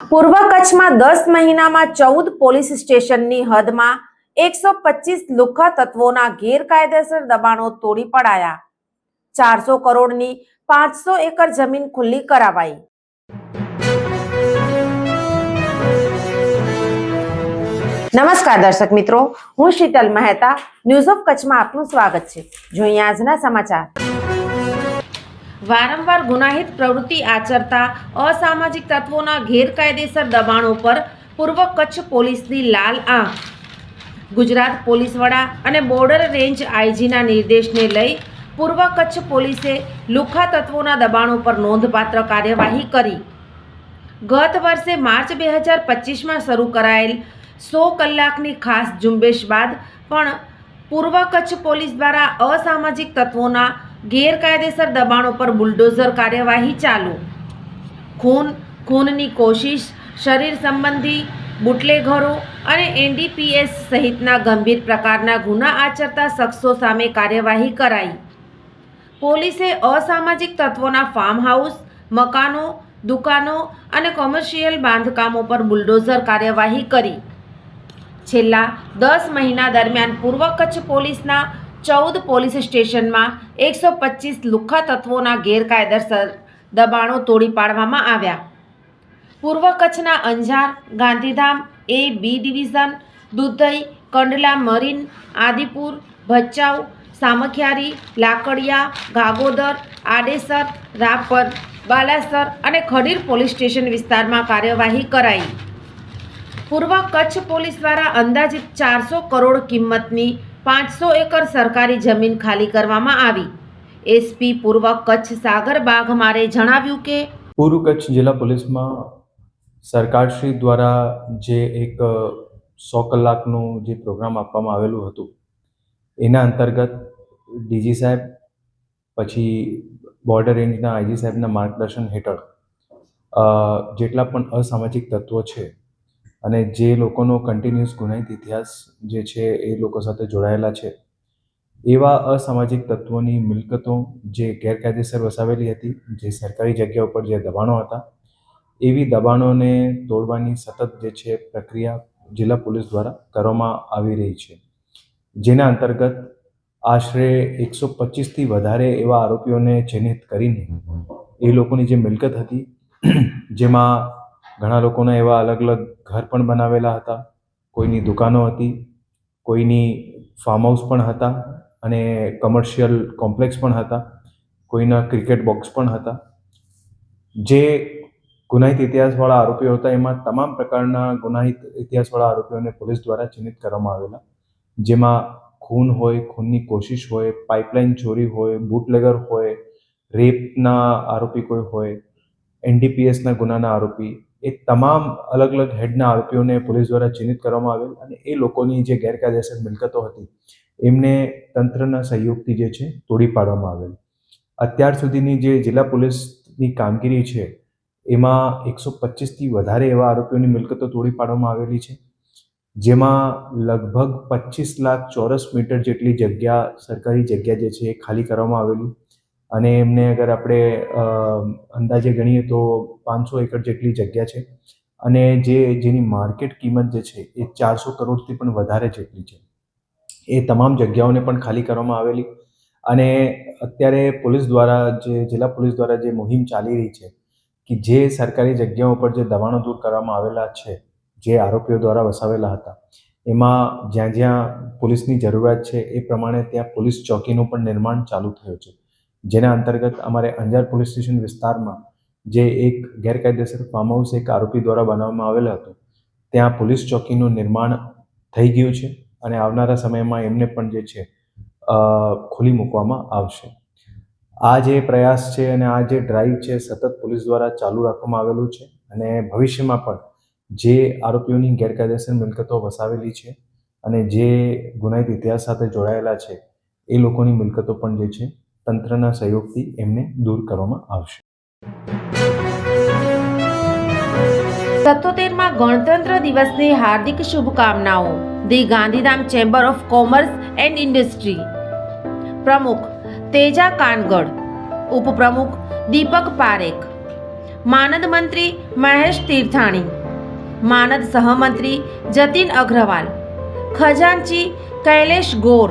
પૂર્વ કચ્છમાં દસ મહિનામાં ચૌદ પોલીસ સ્ટેશનની હદમાં એકસો પચીસ લુખ્ખા તત્વોના ગેરકાયદેસર દબાણો તોડી પડાયા. ચારસો કરોડની પાંચસો એકર જમીન ખુલ્લી કરાવાઈ. નમસ્કાર દર્શક મિત્રો, હું શીતલ મહેતા. ન્યૂઝ ઓફ કચ્છમાં આપનું સ્વાગત છે. જોઈએ આજના સમાચાર. વારંવાર ગુનાહિત પ્રવૃત્તિ આચરતા અસામાજિક તત્વોના ગેરકાયદેસર દબાણો પર પૂર્વ કચ્છ પોલીસની લાલ આંખ. ગુજરાત પોલીસ વડા અને બોર્ડર રેન્જ આઈજીના નિર્દેશને લઈ પૂર્વ કચ્છ પોલીસે લુખ્ખા તત્વોના દબાણો પર નોંધપાત્ર કાર્યવાહી કરી. ગત વર્ષે માર્ચ બે હજાર પચીસમાં શરૂ કરાયેલ સો કલાકની ખાસ ઝુંબેશ બાદ પણ પૂર્વ કચ્છ પોલીસ દ્વારા અસામાજિક તત્વોના ગેરકાયદેસર દબાણો પર બુલડોઝર કાર્યવાહી ચાલુ. ખૂન, ખૂનની કોશિશ, શરીર સંબંધી બુટલેઘરો અને એનડીપીએસ સહિતના ગંભીર પ્રકારના ગુના આચરતા શખ્સો સામે કાર્યવાહી કરાઈ. પોલીસે અસામાજિક તત્વોના ફાર્મ હાઉસ મકાનો, દુકાનો અને કોમર્શિયલ બાંધકામો પર બુલડોઝર કાર્યવાહી કરી. છેલ્લા દસ મહિના દરમિયાન પૂર્વ કચ્છ પોલીસના ચૌદ પોલીસ સ્ટેશનમાં એકસો પચીસ લુખ્ખા તત્વોના ગેરકાયદેસર દબાણો તોડી પાડવામાં આવ્યા. પૂર્વ કચ્છના Anjar, Gandhidham, A B division, Dudhai, Kandla marine, Adipur, Bhachau, Samakhiyali, Lakadiya, Gagodar, Adesar, Rapar, Balasar અને ખડીર પોલીસ સ્ટેશન વિસ્તારમાં કાર્યવાહી કરાઈ. પૂર્વ કચ્છ પોલીસ દ્વારા અંદાજિત ચારસો કરોડ કિંમતની પાંચસો એકર સરકારી જમીન ખાલી કરવામાં આવી. એસપી પૂર્વ કચ્છ સાગર બાઘમારે જણાવ્યું કે પૂર્વ કચ્છ જિલ્લા પોલીસમાં સરકારશ્રી દ્વારા જે એક સો કલાકનું જે પ્રોગ્રામ આપવામાં આવેલું હતું, એના અંતર્ગત ડીજી સાહેબ, પછી બોર્ડર રેન્જના આઈજી સાહેબના માર્ગદર્શન હેઠળ જેટલા પણ અસામાજિક તત્વો છે અને જે લોકોનો કન્ટિન્યુઅસ ગુનાહિત ઇતિહાસ જે છે એ લોકો સાથે જોડાયેલા છે એવા અસામાજિક તત્વોની મિલકતો જે ગેરકાયદેસર વસાવેલી હતી જે સરકારી જગ્યા ઉપર જે દબાણો હતા એવી દબાણોને તોડવાની સતત જે છે પ્રક્રિયા જિલ્લા પોલીસ દ્વારા કરવામાં આવી રહી છે. જેના અંતર્ગત આશરે એકસો પચીસથી વધારે એવા આરોપીઓને ચિહ્નિત કરીને એ લોકોની જે મિલકત હતી જેમાં ઘણા લોકોના એવા અલગ અલગ ઘર પણ બનાવેલા હતા. કોઈની દુકાનો હતી, કોઈની ફાર્મ હાઉસ પણ હતા અને કમર્શિયલ કોમ્પ્લેક્સ પણ હતા, કોઈના ક્રિકેટ બોક્સ પણ હતા. જે ગુનાહિત ઇતિહાસવાળા આરોપીઓ હતા, એમાં તમામ પ્રકારના ગુનાહિત ઇતિહાસવાળા આરોપીઓને પોલીસ દ્વારા ચિહ્નિત કરવામાં આવેલા. જેમાં ખૂન હોય, ખૂનની કોશિશ હોય, પાઇપલાઇન ચોરી હોય, બુટલેગર હોય, રેપના આરોપી કોઈ હોય, એનડીપીએસના ગુનાના આરોપી એ તમામ અલગ અલગ હેડના આરોપીઓને પોલીસ દ્વારા ચિહ્નિત કરવામાં આવેલ અને એ લોકોની જે ગેરકાયદેસર મિલકતો હતી, એમને તંત્રના સહયોગથી જે છે તોડી પાડવામાં આવેલ. અત્યાર સુધીની જે જિલ્લા પોલીસની કામગીરી છે, એમાં એકસો પચીસથી વધારે એવા આરોપીઓની મિલકતો તોડી પાડવામાં આવેલી છે, જેમાં લગભગ પચીસ લાખ ચોરસ મીટર જેટલી જગ્યા, સરકારી જગ્યા જે છે એ ખાલી કરવામાં આવેલી અને એમને અગર આપણે અંદાજે ગણીએ તો પાંચસો એકર જેટલી જગ્યા છે. અને જે, જેની માર્કેટ કિંમત જે છે એ ચારસો કરોડથી પણ વધારે જેટલી છે. એ તમામ જગ્યાઓને પણ ખાલી કરવામાં આવેલી. અને અત્યારે પોલીસ દ્વારા જે, જિલ્લા પોલીસ દ્વારા જે મુહિમ ચાલી રહી છે કે જે સરકારી જગ્યાઓ પર જે દબાણો દૂર કરવામાં આવેલા છે, જે આરોપીઓ દ્વારા વસાવેલા હતા, એમાં જ્યાં જ્યાં પોલીસની જરૂરિયાત છે એ પ્રમાણે ત્યાં પોલીસ ચોકીનું પણ નિર્માણ ચાલુ થયું છે. જેના અંતર્ગત અમારે અંજાર પોલીસ સ્ટેશન વિસ્તારમાં જે એક ગેરકાયદેસર ફાર્મ હાઉસ એક આરોપી દ્વારા બનાવવામાં આવેલ હતું, ત્યાં પોલીસ ચોકીનું નિર્માણ થઈ ગયું છે અને આવનારા સમયમાં એમને પણ જે છે ખોલી મૂકવામાં આવશે. આ જે પ્રયાસ છે અને આ જે ડ્રાઈવ છે સતત પોલીસ દ્વારા ચાલુ રાખવામાં આવેલું છે અને ભવિષ્યમાં પણ જે આરોપીઓની ગેરકાયદેસર મિલકતો વસાવેલી છે અને જે ગુનાહિત ઇતિહાસ સાથે જોડાયેલા છે, એ લોકોની મિલકતો પણ જે છે તંત્રના સહયોગથી એમને દૂર કરવામાં આવશે. સત્તોતેરમાં ગણતંત્ર દિવસની હાર્દિક શુભકામનાઓ. The Gandhidham chamber of commerce and industry. પ્રમુખ તેજા કાનગડ. ઉપપ્રમુખ દીપક પારેખ. માનદ મંત્રી મહેશ તીર્થાણી. માનદ સહમંત્રી જતીન અગ્રવાલ. ખજાનચી કૈલેશ ગોર.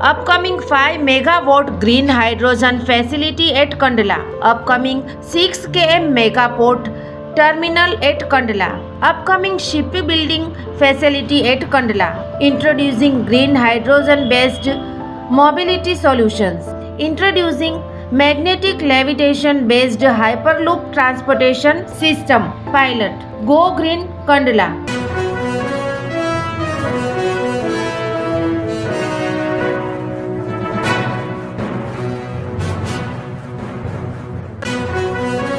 Upcoming 5 megawatt green hydrogen facility at Kandla upcoming 6 km megaport terminal at Kandla upcoming shipbuilding facility at Kandla introducing green hydrogen based mobility solutions introducing magnetic levitation based hyperloop transportation system pilot go green Kandla